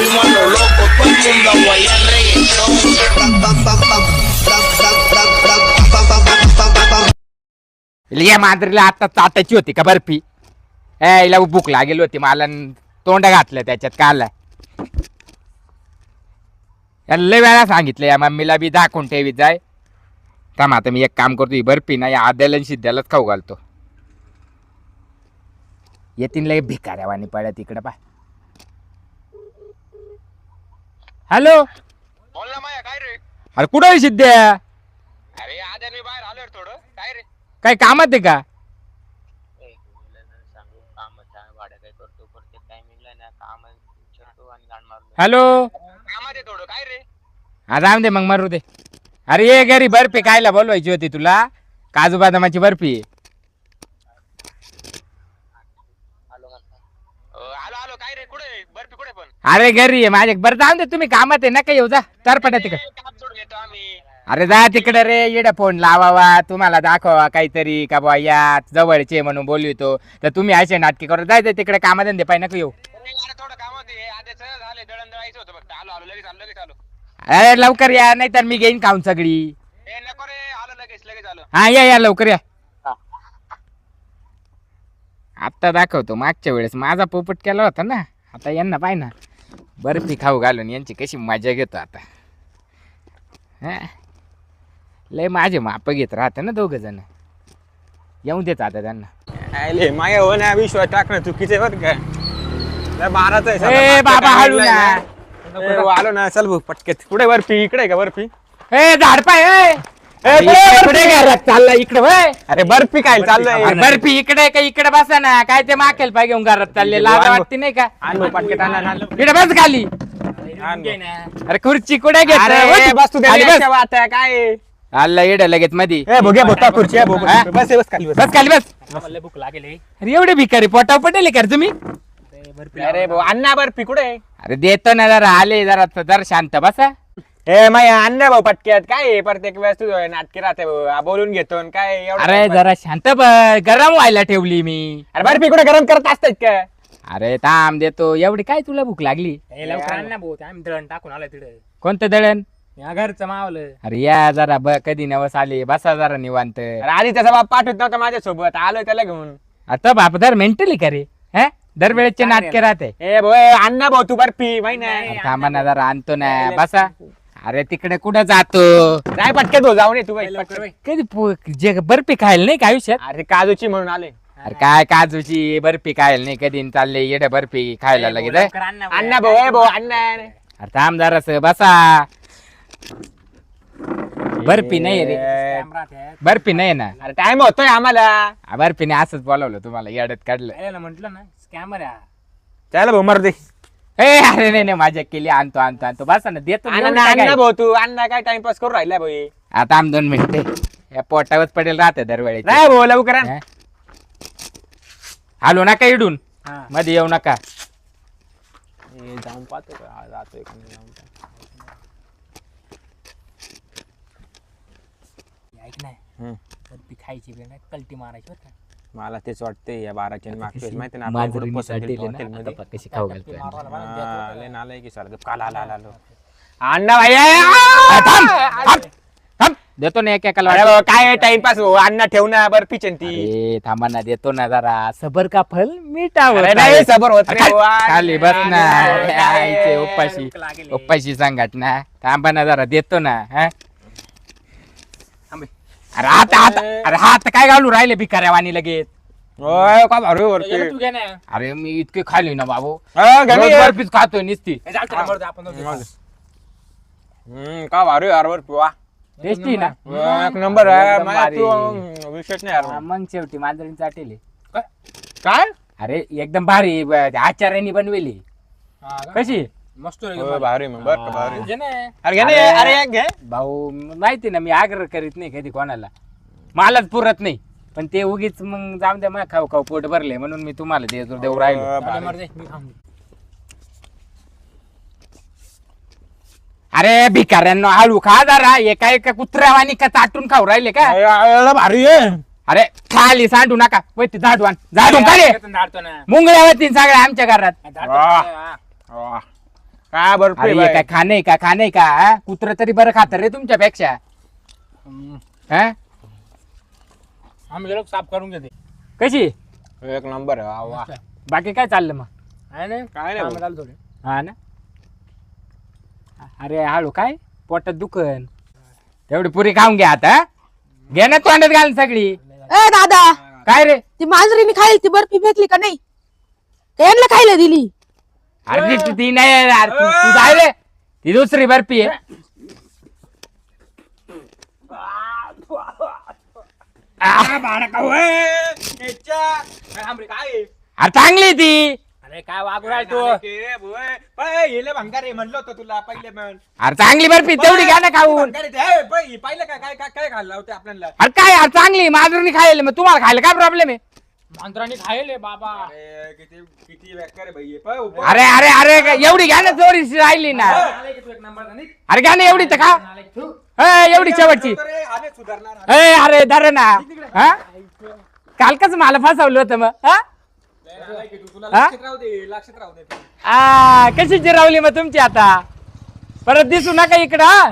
fuimos a lo loco, todo el mundo a guayar reggaetón. या मांजरीला आता चाटायची होती का बर्फी ए हिला भूक लागेल होती मला तोंड घातलं त्याच्यात काल याला लय वेळा सांगितलं या मम्मीला बी दाखवून ठेवीत जाय थांब आता मी एक काम करतो ही बर्फी ना या आद्याला आणि सिद्ध्यालाच खाऊ घालतो येतीन लय भिकाऱ्यावानी पड्या तिकडं पा हॅलो? बोल ना माया काय रे? अरे कुठं आहे सिद्ध्या अरे आद्या मी बाहेर आलोय रे थोडं. काय रे? काय कामात आहे का? सांगू कामाचं काय करतो प्रत्येक टायमिंगला ना काम विचारतो आणि गाण मारतो. हॅलो? कामात आहे थोडं काय रे? हा राम दे मग मारू दे. अरे ये घरी बर्फी खायला बोलवायची होती तुला. काजू बदामाची बर्फी आलो आलो आलो काय रे कुठे बर्फी कुठे पण अरे घरी आहे माझ्या बरं जाऊन दे तुम्ही कामात आहे. नका येऊ जा. तरपटा तिकडे. काम सोडून येतो आम्ही अरे जा तिकडे रे. येडा फोन लावावा. तुम्हाला दाखवा काहीतरी. का बुवा या जवळचे म्हणून बोलवितो तर तुम्ही असे नाटके करू. जायचं तिकडे कामाधंदे पाहिजे नका येऊ. अरे यार, थोडं कामात आहे. आद्याचं झाले दळण दळायचं होतं फक्त. आलो आलो लगेच आलो लगेच आलो. अरे लवकर या. नाही तर मी घेईन खाऊन सगळी. ए नको रे. आलो लगेच लगेच आलो. हा या या लवकर या. आत्ता दाखवतो. मागच्या वेळेस माझा पोपट केला होता ना. आता यांना पाय ना. बर्फी खाऊ घालून यांची कशी मजा घेतो आता. हा? लय माझे माप घेत राहते ना दोघ जण. येऊन देत आता त्यांना. आले माया हो ना विश्वास टाकणं चुकीचं बरं का. आहे साला, ए मागच्या बाबा हळू ना. ए, आलो ना चल भाऊ कुठे बर्फी? इकडे आहे का बर्फी? ए झाड पाय ए. ए, इकडे- वय अरे बर्फी काय चाललंय. अरे बर्फी इकडे का इकडे बसा ना. काय ते माकेल पाय घेऊन घरात चालले. लाज वाटते नाही का? आण. इकडे बस खाली. अरे खुर्ची कुठे घेत अरे बस तू काय? आल्ला येड लगेच मधी. ए भोग्या भोता खुर्ची हा? बस बस बस खाली बस. बस खाली बस. भूक लागेल हे. अरे एवढे भिकारी पोटा पटेल का रे तुम्ही? अरे बर्फी अरे भाऊ अण्णा बर्फी कुठे? अरे देतो ना जरा. आले जरा जरा शांत बसा. ए माया अण्णा भाऊ पटक्यात. काय? प्रत्येक वेळेस तू नाटकी राहते भाऊ. आ, बोलून घेतो आणि काय एवढं अरे काय? जरा शांत बस. गरम व्हायला ठेवली मी. अरे बर्फी कुठे गरम करत असतात का? अरे थांब देतो. एवढी काय तुला भूक लागली? हे लवकर आण ना भाऊ ते आम्ही दळण टाकून आलोय तिकडे कोणतं दळण? या घरचं मावलं. अरे या जरा ब कधी नवस आले. बसा जरा निवांत. अरे आधी त्याचा बाप पाठवत नव्हता माझ्यासोबत. आलोय त्याला घेऊन. आता बाप दर मेंटली का रे हा दरवेळेचे नाटके राहते. ए भाऊ ए, अण्णा भाऊ तू बर्फी माहिती नाही. अरे थांबा ना जरा आणतो ना. बसा. अरे तिकडे कुठं जातो? जाय पटक्यात भाऊ जाऊन ये तू लवकर. बाई. कधी पो- जे बर्फी खायला नाही का आयुष्यात? अरे काजूची म्हणून आले. अरे काय काजूची? बर्फी खायला नाही कधी न चालले येडे बर्फी खायला लगेच लवकर आण ना भाऊ. अण्णा भाऊ ए भाऊ अण्णा अरे थांब जरास बसा. बर्फी नाही रे. राहते. बर्फी नाही ना. अरे टाइम होतोय आम्हाला. आ, बर्फीने असंच बोलावलं तुम्हाला येड्यात काढलं यायला म्हटलं ना स्कॅमर आहे. हा. चल भाऊ मर दे. ए अरे नाही नाही माझ्या केली आणतो आणतो आणतो बसा ना देतो एवढं काय अण्णा? भाऊ तू अण्णा काय टाइमपास करू राहिला भाऊ हे? आता आम दोन मिनिटे या पोटावरच पडेल राहते दरवेळी नाही भाऊ लवकर आण. आलो नका इडून हा. मध्ये येऊ नका जाऊन पाहतो का जातोय का नाही जाऊन पाहतो. ऐक नाही हम्म. बर्फी खायची वेळ नाही कलटी मारायची बरं का मला तेच वाटतंय या बाराच्या मागच्या वेळेस माहिती ना आपण मांजरीने कुठं पसंत साठवली केलं ना, हॉटेलमध्ये. कशी खाऊ घालतोय? मारवाला मला हा, देतो. लय नालायक आहे सारखं. काल आला आला आलो अण्णा भाई देतो ना एक एकाला अरे काय टाइमपास? हो अण्णा ठेव ना बर्फीची आणि ती. अरे थांबा ना देतो ना जरा. सबर का फल मिठावर अरे नाही सबर होत रे खाल- बस ना. अरे, आईचे अरे, उपाशी लागेल. उपाशी सांगत ना थांबा ना जरा देतो ना हा? अरे हात हात. अरे हात काय घालू राहिले भिकाऱ्यावानी लगेच? ओय, का भारी वरती. ये तू घे ना. अरे मी इतके खाली ना बाबू. हा, घे ना रोज ये. बर्फीच खातोय निसती. हे चालतं ना, मरू दे, आपण दोघं. हम्म, का भारी यार बर्फी वा टेस्टी ना? एक नंबर आहे. एकदम मला भारी. तू अं, विशेष नाही यार हा, मग शेवटी मांजरीन चाटेली. काय? अरे एकदम भारी ब- आचार्यानी बनवेली. हा का? कशी? मस्त रे, होय, भारी मग बर का भारी घे ना अरे घे ना अरे. अरे एक घे भाऊ माहिती ना मी आग्रह करीत नाही कधी कोणाला मलाच पुरत नाही पण ते उगीच मग जाऊन द्या मग खाऊ खाऊ पोट भरले म्हणून मी तुम्हाला देतो देऊ राहिलो अं, भारी. दे. अरे भिकाऱ्यांना आळू खा जरा एका एका कुत्र्यावानी का चाटून खाऊ राहिले का अरे, अरे, भारी आहे अरे खाली सांडू नका वय ते झाडवान झाडून खाली घेतो ना, झाडतो ना मुंगळ्या होती सगळ्या आमच्या घरात वा. वा. काय बर्फी अरे हे बाई. काय खाणे आहे का? खाणे आहे का? हा? कुत्रं तरी बरं खात रे तुमच्यापेक्षा. हा? आम्ही गेलो साफ करून घेते. कशी? एक नंबर आहे, वा वा. बाकी काय चाललं मग? आहे ना काय नाही कामं भाऊ. चालू थोडे. हा ना? अरे हळू काय? पोटात दुखन. तेवढी पुरी खाऊन घ्या आता हा? घे ना तोंडात घाल सगळी. ए दादा! काय रे? ती मांजरीने खाईल ती बर्फी फेकली का नाही? का यांना खायला दिली? अरे ती- ती नाही यार तू तू जाय रे. ती दुसरी बर्फी आहे. आ, काय अरे चांगली आहे ती. अरे काय वागू राहिला तू? म्हणलं होतं तुला पहिले पण अरे चांगली बर्फी तेवढी घ्या ना खाऊन. पाहिलं काय काय काय खाल्लं होतं आपल्याला? अरे काय यार चांगली माजून खायला. मग तुम्हाला खायला काय प्रॉब्लेम आहे? मांजराने खायले बाबा. अरे किती किती बेकार आहे भाई. अरे अरे अरे काय एवढी घ्या ना थोडीशी राहिली ना. अरे. घ्या ना एवढी तर खा. ए, एवढी शेवटची. अरे, आले सुधारणार ए अरे धर ना. हा? काल कसं मला फसवलं होतं मग हा? तुला हा? लक्षात राहू दे लक्षात राहू दे. आ, कशी जिरावली मग तुमची आता? परत दिसू नका इकडं हा?